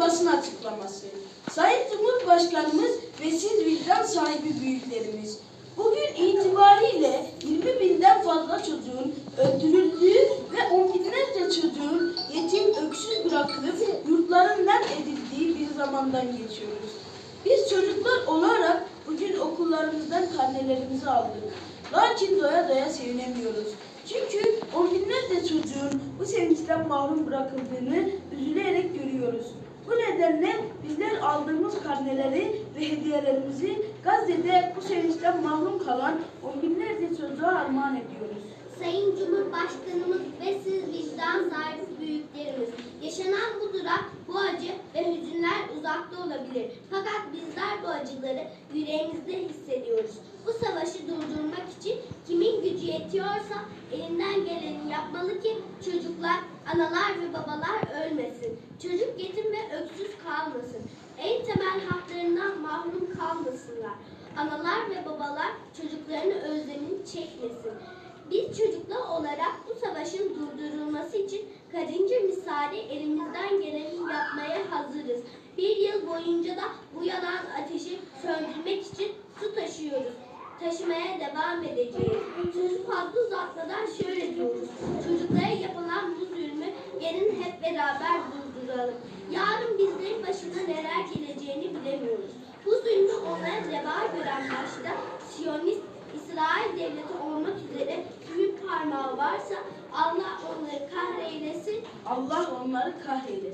basın açıklaması. Sayın Cumhurbaşkanımız ve siz vicdan sahibi büyüklerimiz. Bugün itibariyle 20 binden fazla çocuğun öldürüldüğü ve on binlerce çocuğun yetim öksüz bırakılıp yurtlarından edildiği bir zamandan geçiyoruz. Biz çocuklar olarak bugün okullarımızdan karnelerimizi aldık. Lakin doya doya sevinemiyoruz. Çünkü on binlerce çocuğun bu sevinçten mahrum bırakıldığını. Nedenle bizler aldığımız karneleri ve hediyelerimizi Gazze'de bu sevinçten mahrum kalan on binlerce çocuğa armağan ediyoruz. Sayın Cumhurbaşkanımız ve siz vicdan sahibi büyüklerimiz. Yaşanan bu durak, bu acı ve hüzünler uzakta olabilir. Fakat bizler bu acıları yüreğimizde hissediyoruz. Bu savaşı durdurmak için kimin gücü yetiyorsa elinden geleni yapmalı ki çocuklar, analar ve babalar ölmesin. Çocuk yetim kalmasın. En temel haklarından mahrum kalmasınlar. Analar ve babalar çocuklarını özlemini çekmesin. Biz çocuklar olarak bu savaşın durdurulması için karınca misali elimizden geleni yapmaya hazırız. Bir yıl boyunca da bu yanan ateşi söndürmek için su taşıyoruz. Taşımaya devam edeceğiz. Sözü fazla uzatmadan şöyle diyoruz. Çocuklara yapılan bu zulmü gelin hep beraber durduralım. Yarın bizlerin başına neler geleceğini bilemiyoruz. Bu zulmü onlara reva gören başta Siyonist İsrail devleti olmak üzere büyük parmağı varsa Allah onları kahreylesin. Allah onları kahreylesin.